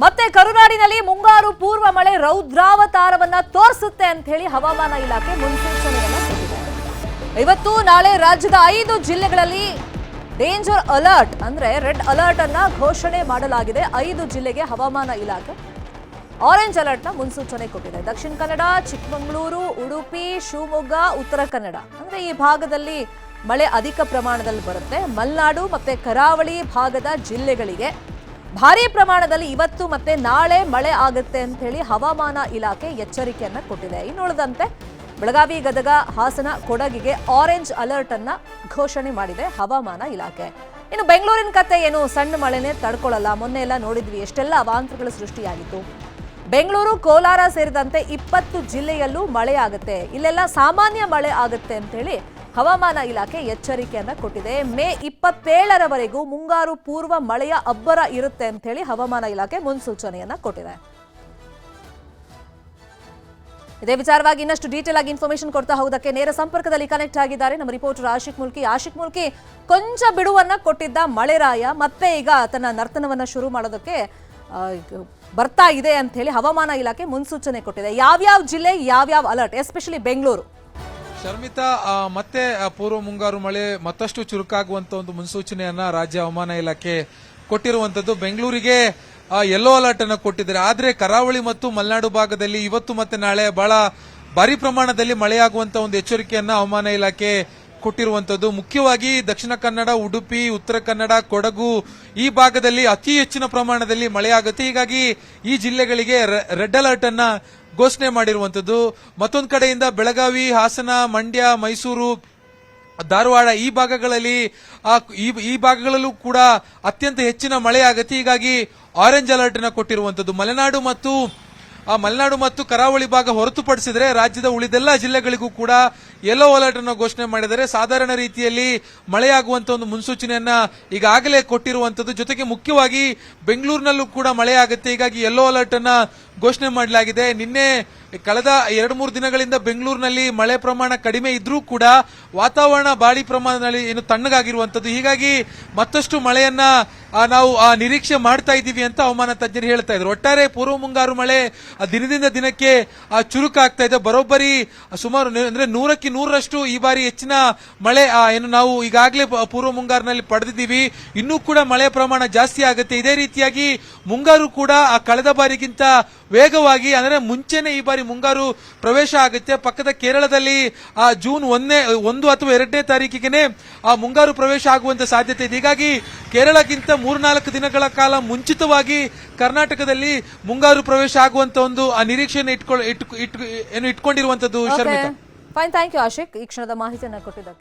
ಮತ್ತೆ ಕರುನಾಡಿನಲ್ಲಿ ಮುಂಗಾರು ಪೂರ್ವ ಮಳೆ ರೌದ್ರಾವತಾರವನ್ನ ತೋರಿಸುತ್ತೆ ಅಂತ ಹೇಳಿ ಹವಾಮಾನ ಇಲಾಖೆ ಮುನ್ಸೂಚನೆಯನ್ನ ಕೊಟ್ಟಿದೆ. ಇವತ್ತು ನಾಳೆ ರಾಜ್ಯದ ಐದು ಜಿಲ್ಲೆಗಳಲ್ಲಿ ಡೇಂಜರ್ ಅಲರ್ಟ್ ಅಂದ್ರೆ ರೆಡ್ ಅಲರ್ಟ್ ಅನ್ನ ಘೋಷಣೆ ಮಾಡಲಾಗಿದೆ. ಐದು ಜಿಲ್ಲೆಗೆ ಹವಾಮಾನ ಇಲಾಖೆ ಆರೆಂಜ್ ಅಲರ್ಟ್ನ ಮುನ್ಸೂಚನೆ ಕೊಟ್ಟಿದೆ. ದಕ್ಷಿಣ ಕನ್ನಡ, ಚಿಕ್ಕಮಗಳೂರು, ಉಡುಪಿ, ಶಿವಮೊಗ್ಗ, ಉತ್ತರ ಕನ್ನಡ ಅಂದ್ರೆ ಈ ಭಾಗದಲ್ಲಿ ಮಳೆ ಅಧಿಕ ಪ್ರಮಾಣದಲ್ಲಿ ಬರುತ್ತೆ. ಮಲೆನಾಡು ಮತ್ತೆ ಕರಾವಳಿ ಭಾಗದ ಜಿಲ್ಲೆಗಳಿಗೆ ಭಾರೀ ಪ್ರಮಾಣದಲ್ಲಿ ಇವತ್ತು ಮತ್ತೆ ನಾಳೆ ಮಳೆ ಆಗುತ್ತೆ ಅಂತ ಹೇಳಿ ಹವಾಮಾನ ಇಲಾಖೆ ಎಚ್ಚರಿಕೆಯನ್ನ ಕೊಟ್ಟಿದೆ. ಇನ್ನುಳಿದಂತೆ ಬೆಳಗಾವಿ ಗದಗ, ಹಾಸನ, ಕೊಡಗಿಗೆ ಆರೆಂಜ್ ಅಲರ್ಟ್ ಅನ್ನ ಘೋಷಣೆ ಮಾಡಿದೆ ಹವಾಮಾನ ಇಲಾಖೆ. ಇನ್ನು ಬೆಂಗಳೂರಿನ ಕತೆ ಏನು? ಸಣ್ಣ ಮಳೆನೇ ತಡ್ಕೊಳ್ಳಲ್ಲ ಮೊನ್ನೆ ಎಲ್ಲ ನೋಡಿದ್ವಿ, ಎಷ್ಟೆಲ್ಲ ಅವಾಂತರಗಳು ಸೃಷ್ಟಿಯಾಗಿತ್ತು. ಬೆಂಗಳೂರು, ಕೋಲಾರ ಸೇರಿದಂತೆ ಇಪ್ಪತ್ತು ಜಿಲ್ಲೆಯಲ್ಲೂ ಮಳೆ ಆಗುತ್ತೆ. ಇಲ್ಲೆಲ್ಲ ಸಾಮಾನ್ಯ ಮಳೆ ಆಗುತ್ತೆ ಅಂತ ಹೇಳಿ ಹವಾಮಾನ ಇಲಾಖೆ ಎಚ್ಚರಿಕೆಯನ್ನ ಕೊಟ್ಟಿದೆ. ಮೇ ಇಪ್ಪತ್ತೇಳರವರೆಗೂ ಮುಂಗಾರು ಪೂರ್ವ ಮಳೆಯ ಅಬ್ಬರ ಇರುತ್ತೆ ಅಂತ ಹೇಳಿ ಹವಾಮಾನ ಇಲಾಖೆ ಮುನ್ಸೂಚನೆಯನ್ನ ಕೊಟ್ಟಿದೆ. ಇದೇ ವಿಚಾರವಾಗಿ ಇನ್ನಷ್ಟು ಡೀಟೇಲ್ ಆಗಿ ಇನ್ಫಾರ್ಮೇಶನ್ ಕೊಡ್ತಾ ಹೋಗೋದಕ್ಕೆ ನೇರ ಸಂಪರ್ಕದಲ್ಲಿ ಕನೆಕ್ಟ್ ಆಗಿದ್ದಾರೆ ನಮ್ಮ ರಿಪೋರ್ಟರ್ ಆಶಿಕ್ ಮುಲ್ಕಿ. ಆಶಿಕ್ ಮುಲ್ಕಿ, ಕೊಂಚ ಬಿಡುವನ್ನ ಕೊಟ್ಟಿದ್ದ ಮಳೆರಾಯ ಮತ್ತೆ ಈಗ ತನ್ನ ನರ್ತನವನ್ನ ಶುರು ಮಾಡೋದಕ್ಕೆ ಬರ್ತಾ ಇದೆ ಅಂತ ಹೇಳಿ ಹವಾಮಾನ ಇಲಾಖೆ ಮುನ್ಸೂಚನೆ ಕೊಟ್ಟಿದೆ. ಯಾವ್ಯಾವ ಜಿಲ್ಲೆ, ಯಾವ್ಯಾವ ಅಲರ್ಟ್ ಎಸ್ಪೆಷಲಿ ಬೆಂಗಳೂರು? ಶರ್ಮಿತಾ ಮತ್ತೆ ಪೂರ್ವ ಮುಂಗಾರು ಮಳೆ ಮತ್ತಷ್ಟು ಚುರುಕಾಗುವಂತ ಒಂದು ಮುನ್ಸೂಚನೆಯನ್ನ ರಾಜ್ಯ ಹವಾಮಾನ ಇಲಾಖೆ ಕೊಟ್ಟಿರುವಂತದ್ದು. ಬೆಂಗಳೂರಿಗೆ ಯೆಲ್ಲೋ ಅಲರ್ಟ್ ಅನ್ನು ಕೊಟ್ಟಿದ್ದಾರೆ. ಆದ್ರೆ ಕರಾವಳಿ ಮತ್ತು ಮಲೆನಾಡು ಭಾಗದಲ್ಲಿ ಇವತ್ತು ಮತ್ತೆ ನಾಳೆ ಬಹಳ ಭಾರಿ ಪ್ರಮಾಣದಲ್ಲಿ ಮಳೆಯಾಗುವಂತ ಒಂದು ಎಚ್ಚರಿಕೆಯನ್ನ ಹವಾಮಾನ ಇಲಾಖೆ ಕೊಟ್ಟಿರುವಂತದ್ದು. ಮುಖ್ಯವಾಗಿ ದಕ್ಷಿಣ ಕನ್ನಡ, ಉಡುಪಿ, ಉತ್ತರ ಕನ್ನಡ, ಕೊಡಗು ಈ ಭಾಗದಲ್ಲಿ ಅತಿ ಹೆಚ್ಚಿನ ಪ್ರಮಾಣದಲ್ಲಿ ಮಳೆಯಾಗುತ್ತೆ. ಹೀಗಾಗಿ ಈ ಜಿಲ್ಲೆಗಳಿಗೆ ರೆಡ್ ಅಲರ್ಟ್ ಅನ್ನ ಘೋಷಣೆ ಮಾಡಿರುವಂತದ್ದು ಮತ್ತೊಂದು ಕಡೆಯಿಂದ ಬೆಳಗಾವಿ, ಹಾಸನ, ಮಂಡ್ಯ, ಮೈಸೂರು, ಧಾರವಾಡ ಈ ಭಾಗಗಳಲ್ಲಿ ಈ ಭಾಗಗಳಲ್ಲೂ ಕೂಡ ಅತ್ಯಂತ ಹೆಚ್ಚಿನ ಮಳೆ ಆಗತ್ತೆ ಹೀಗಾಗಿ ಆರೆಂಜ್ ಅಲರ್ಟ್ ಅನ್ನ ಕೊಟ್ಟಿರುವಂತದ್ದು ಮಲೆನಾಡು ಮತ್ತು, ಆ, ಮಲೆನಾಡು ಮತ್ತು ಕರಾವಳಿ ಭಾಗ ಹೊರತುಪಡಿಸಿದರೆ ರಾಜ್ಯದ ಉಳಿದೆಲ್ಲ ಜಿಲ್ಲೆಗಳಿಗೂ ಕೂಡ ಯೆಲ್ಲೋ ಅಲರ್ಟ್ ಅನ್ನು ಘೋಷಣೆ ಮಾಡಿದರೆ ಸಾಧಾರಣ ರೀತಿಯಲ್ಲಿ ಮಳೆಯಾಗುವಂತ ಒಂದು ಮುನ್ಸೂಚನೆಯನ್ನ ಈಗಾಗಲೇ ಕೊಟ್ಟಿರುವಂತದ್ದು ಜೊತೆಗೆ ಮುಖ್ಯವಾಗಿ ಬೆಂಗಳೂರಿನಲ್ಲೂ ಕೂಡ ಮಳೆ ಆಗುತ್ತೆ ಹೀಗಾಗಿ ಯೆಲ್ಲೋ ಅಲರ್ಟ್ ಅನ್ನ ಘೋಷಣೆ ಮಾಡಲಾಗಿದೆ. ನಿನ್ನೆ ಕಳೆದ ಎರಡು ಮೂರು ದಿನಗಳಿಂದ ಬೆಂಗಳೂರಿನಲ್ಲಿ ಮಳೆ ಪ್ರಮಾಣ ಕಡಿಮೆ ಇದ್ರೂ ಕೂಡ ವಾತಾವರಣ ಬಾಳಿ ಪ್ರಮಾಣದಲ್ಲಿ ಏನು ತಣ್ಣಗಾಗಿರುವಂತದ್ದು ಹೀಗಾಗಿ ಮತ್ತಷ್ಟು ಮಳೆಯನ್ನ ನಾವು ಆ, ನಿರೀಕ್ಷೆ ಮಾಡ್ತಾ ಇದ್ದೀವಿ ಅಂತ ಹವಾಮಾನ ತಜ್ಞರು ಹೇಳ್ತಾ ಇದ್ರು. ಒಟ್ಟಾರೆ ಪೂರ್ವ ಮುಂಗಾರು ಮಳೆ ದಿನದಿಂದ ದಿನಕ್ಕೆ ಚುರುಕಾಗ್ತಾ ಇದೆ. ಬರೋಬ್ಬರಿ ಸುಮಾರು ಅಂದ್ರೆ ನೂರಕ್ಕೆ ನೂರರಷ್ಟು ಈ ಬಾರಿ ಹೆಚ್ಚಿನ ಮಳೆ ಏನು ನಾವು ಈಗಾಗಲೇ ಪೂರ್ವ ಮುಂಗಾರಿನಲ್ಲಿ ಪಡೆದಿದ್ದೀವಿ. ಇನ್ನೂ ಕೂಡ ಮಳೆ ಪ್ರಮಾಣ ಜಾಸ್ತಿ ಆಗುತ್ತೆ. ಇದೇ ರೀತಿಯಾಗಿ ಮುಂಗಾರು ಕೂಡ ಕಳೆದ ಬಾರಿಗಿಂತ ವೇಗವಾಗಿ ಅಂದ್ರೆ ಮುಂಚೆನೆ ಈ ಬಾರಿ ಮುಂಗಾರು ಪ್ರವೇಶ ಆಗುತ್ತೆ. ಪಕ್ಕದ ಕೇರಳದಲ್ಲಿ ಆ ಜೂನ್ ಒಂದನೇ ಒಂದು ಅಥವಾ ಎರಡನೇ ತಾರೀಕಿಗೆ ಆ ಮುಂಗಾರು ಪ್ರವೇಶ ಆಗುವಂತ ಸಾಧ್ಯತೆ ಇದೆ. ಹೀಗಾಗಿ ಕೇರಳಕ್ಕಿಂತ ಮೂರ್ನಾಲ್ಕು ದಿನಗಳ ಕಾಲ ಮುಂಚಿತವಾಗಿ ಕರ್ನಾಟಕದಲ್ಲಿ ಮುಂಗಾರು ಪ್ರವೇಶ ಆಗುವಂತ ಒಂದು ಆ ನಿರೀಕ್ಷೆಯನ್ನು ಇಟ್ಕೊಳ್ ಇಟ್ಟು ಇಟ್ ಏನು ಇಟ್ಕೊಂಡಿರುವಂತದ್ದು Sharmita. Fine thank you Ashik ಈ ಕ್ಷಣದ ಮಾಹಿತಿಯನ್ನು ಕೊಟ್ಟಿದ್ದಕ್ಕೆ.